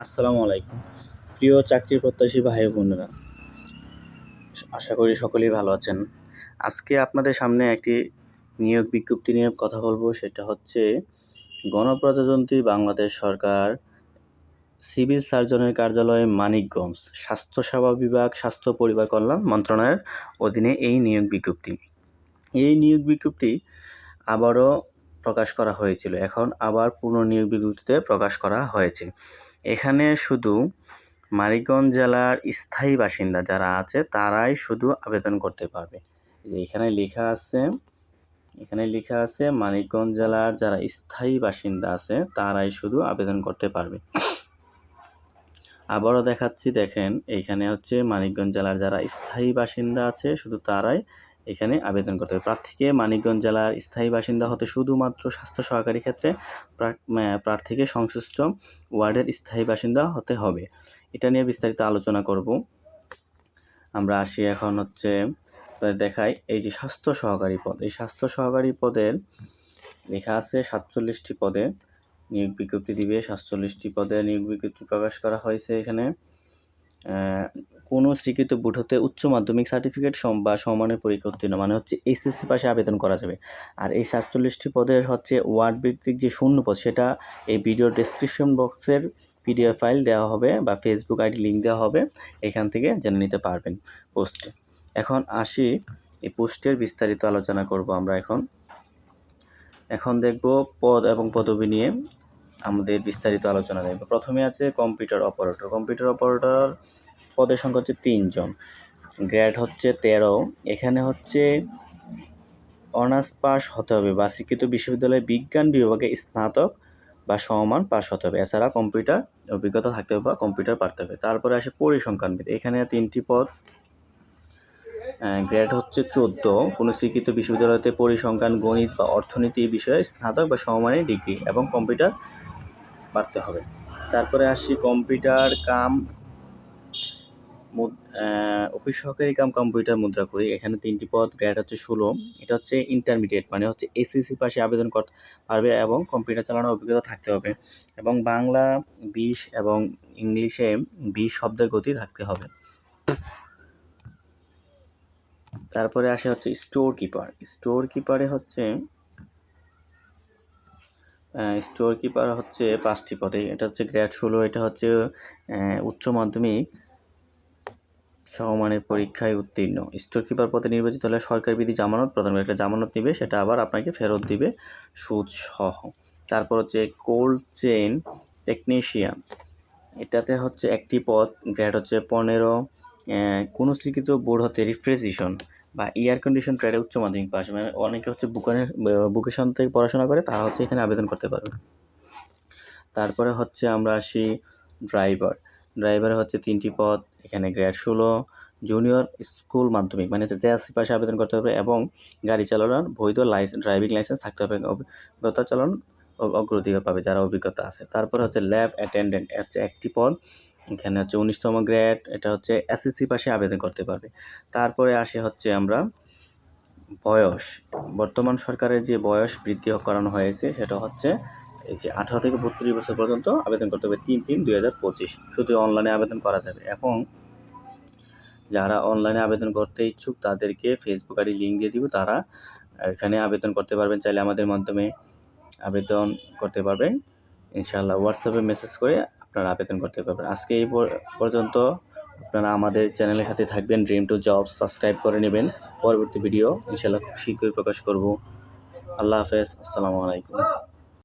আসসালামু আলাইকুম। প্রিয় চাকরি প্রত্যাশী ভাই বোনেরা, আশা করি সকলেই ভালো আছেন। আজকে আপনাদের সামনে একটি নিয়োগ বিজ্ঞপ্তি নিয়ে কথা বলব, সেটা হচ্ছে গণপ্রজাতন্ত্রী বাংলাদেশ সরকার সিভিল সার্জনের কার্যালয়ে মানিকগঞ্জ স্বাস্থ্যসেবা বিভাগ, স্বাস্থ্য পরিবার কল্যাণ মন্ত্রণালয়ের অধীনে এই নিয়োগ বিজ্ঞপ্তি। এই নিয়োগ বিজ্ঞপ্তি আবারও প্রকাশ করা হয়েছিল। এখন আবার পুনর্নিয়োগ বিজ্ঞপ্তিতে প্রকাশ করা হয়েছে। এখানে শুধু মানিকগঞ্জ জেলার স্থায়ী বাসিন্দা যারা আছে, তারাই শুধু আবেদন করতে পারবে। যে এখানে লেখা আছে, এখানে লেখা আছে মানিকগঞ্জ জেলার যারা স্থায়ী বাসিন্দা আছে, তারাই শুধু আবেদন করতে পারবে। আবারও দেখাচ্ছি, দেখেন এইখানে হচ্ছে মানিকগঞ্জ জেলার যারা স্থায়ী বাসিন্দা আছে, শুধু তারাই এখানে আবেদন করতে হবে। প্রার্থীকে মানিকগঞ্জ জেলার স্থায়ী বাসিন্দা হতে শুধুমাত্র স্বাস্থ্য সহকারী ক্ষেত্রে প্রার্থীকে সংশ্লিষ্ট ওয়ার্ডের স্থায়ী বাসিন্দা হতে হবে। এটা নিয়ে বিস্তারিত আলোচনা করব। আমরা আসি এখন হচ্ছে দেখাই এই যে স্বাস্থ্য সহকারী পদ। এই স্বাস্থ্য সহকারী পদের লেখা আছে সাতচল্লিশটি পদে নিয়োগ বিজ্ঞপ্তি দিবে। সাতচল্লিশটি পদে নিয়োগ বিজ্ঞপ্তি প্রকাশ করা হয়েছে এখানে। কোনো স্বীকৃত বোর্ড হতে উচ্চ মাধ্যমিক সার্টিফিকেট সম বা সমানের পরীক্ষা উত্তীর্ণ মানে হচ্ছে এইচএসসি পাশে আবেদন করা যাবে। আর এই সাতচল্লিশটি পদের হচ্ছে ওয়ার্ড ভিত্তিক যে শূন্য পদ, সেটা এই ভিডিও ডিসক্রিপশন বক্সের পিডিএফ ফাইল দেওয়া হবে বা ফেসবুক আইডি লিঙ্ক দেওয়া হবে। এখান থেকে জেনে নিতে পারবেন পোস্টে এখন আসি এই পোস্টের বিস্তারিত আলোচনা করব আমরা এখন। এখন দেখব পদ এবং পদবি নিয়ে। আমাদের বিস্তারিত আলোচনা দেখব প্রথমে আছে কম্পিউটার অপারেটর কম্পিউটার অপারেটর পদের সংখ্যা হচ্ছে তিনজন। গ্রেড হচ্ছে তেরো। এখানে হচ্ছে অনার্স পাস হতে হবে বা শিক্ষিত বিশ্ববিদ্যালয়ে বিজ্ঞান বিভাগে স্নাতক বা সমমান পাস হতে হবে। এছাড়া কম্পিউটার অভিজ্ঞতা থাকতে হবে বা কম্পিউটার পারতে হবে। তারপরে আসে পরিসংখ্যানবিদ। এখানে তিনটি পদ। গ্রেড হচ্ছে চোদ্দ। কোনো স্বীকৃত বিশ্ববিদ্যালয়তে পরিসংখ্যান, গণিত বা অর্থনীতি বিষয়ে স্নাতক বা সমমানের ডিগ্রি এবং কম্পিউটার পারতে হবে। তারপরে আসি কম্পিউটার কাম অফিস সহকারী কাম কম্পিউটার মুদ্রা করি। এখানে তিনটি পদ গ্রেড হচ্ছে ষোলো। এটা হচ্ছে ইন্টারমিডিয়েট মানে হচ্ছে এসএসসি পাশে আবেদন করতে পারবে এবং কম্পিউটার চালানোর অভিজ্ঞতা থাকতে হবে। এবং বাংলা বিশ এবং ইংলিশে বিশ শব্দের গতি থাকতে হবে। তারপরে আসে হচ্ছে স্টোর কিপার স্টোর কিপারে হচ্ছে স্টোর কিপার হচ্ছে পাঁচটি পদে। এটা হচ্ছে গ্রেড ষোলো, এটা হচ্ছে উচ্চ মাধ্যমিক। সমমানের পরীক্ষায় উত্তীর্ণ। স্টোর কিপার পদে নির্বাচিত হলে সরকার বিধি জামানত প্রদান করে। একটা জামানত দিবে সেটা আবার আপনাকে ফেরত দিবে সুদ সহ তারপর হচ্ছে কোল্ড চেন টেকনিশিয়ান এটাতে হচ্ছে একটি পদ গ্রেড হচ্ছে পনেরো। কোনো স্বীকৃত বোর্ড হতে রিফ্রিজারেশন বা এয়ার কন্ডিশন ট্রেডে উচ্চ মাধ্যমিক পাশ মানে অনেকে হচ্ছে বুকানের বুকেশন থেকে পড়াশোনা করে, তারা হচ্ছে এখানে আবেদন করতে পারবে। তারপরে হচ্ছে আমরা আসি ড্রাইভার ড্রাইভারে হচ্ছে তিনটি পদ, এখানে গ্রেড ষোলো জুনিয়র স্কুল মাধ্যমিক মানে হচ্ছে জেএসসি পাশে আবেদন করতে হবে এবং গাড়ি চালানোর বৈধ লাইসেন্স ড্রাইভিং লাইসেন্স থাকতে হবে। অভিজ্ঞতা চালান অগ্রাধিকার পাবে যারা অভিজ্ঞতা আছে। তারপরে হচ্ছে ল্যাব অ্যাটেন্ডেন্ট হচ্ছে একটি পদ। এখানে হচ্ছে উনিশতম গ্রেড, এটা হচ্ছে এসএসসি পাশে আবেদন করতে পারবে। তারপরে আসে হচ্ছে আমরা বয়স। বর্তমান সরকারের যে বয়স বৃদ্ধি করানো হয়েছে, সেটা হচ্ছে এই যে আঠারো থেকে বত্রিশ বছর পর্যন্ত আবেদন করতে হবে তিন তিন দুই হাজার পঁচিশ। শুধু অনলাইনে আবেদন করা যাবে। এখন যারা অনলাইনে আবেদন করতে ইচ্ছুক, তাদেরকে ফেসবুক আইডি লিঙ্ক দিয়ে দিব। তারা এখানে আবেদন করতে পারবেন চাইলে আমাদের মাধ্যমে। আবেদন করতে পারবেন। ইনশাআল্লাহ হোয়াটসঅ্যাপে মেসেজ করে আপনারা আবেদন করতে পারবেন। আজকে এই পর্যন্ত আপনারা আমাদের চ্যানেলের সাথে থাকবেন। ড্রিম টু জব সাবস্ক্রাইব করে নেবেন। পরবর্তী ভিডিও ইনশাআল্লাহ খুব শীঘ্রই প্রকাশ করব। আল্লাহ হাফেজ। আসসালামু আলাইকুম।